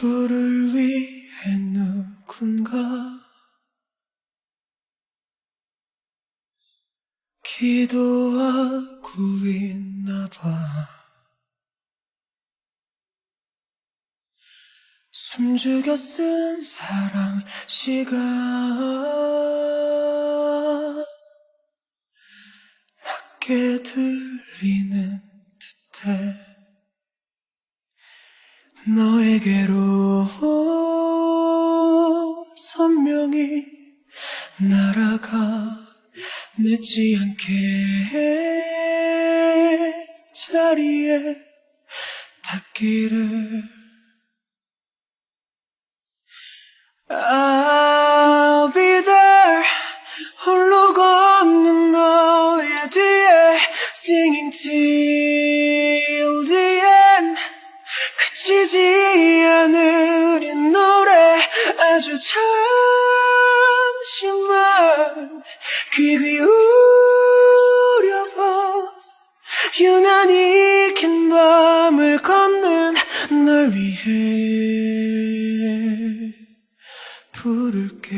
그를 위해 누군가 기도하고 있나 봐. 숨죽여 쓴 사랑 시간. 낮게 들리는 듯해 너에게로 선명히 날아가 늦지 않게 자리에 닿기를 I'll be there. 홀로 걷는 너의 뒤에 Singing till 지치지 않으린 노래. 아주 잠시만 귀 기울여봐. 유난히 긴 밤을 걷는 널 위해 부를게.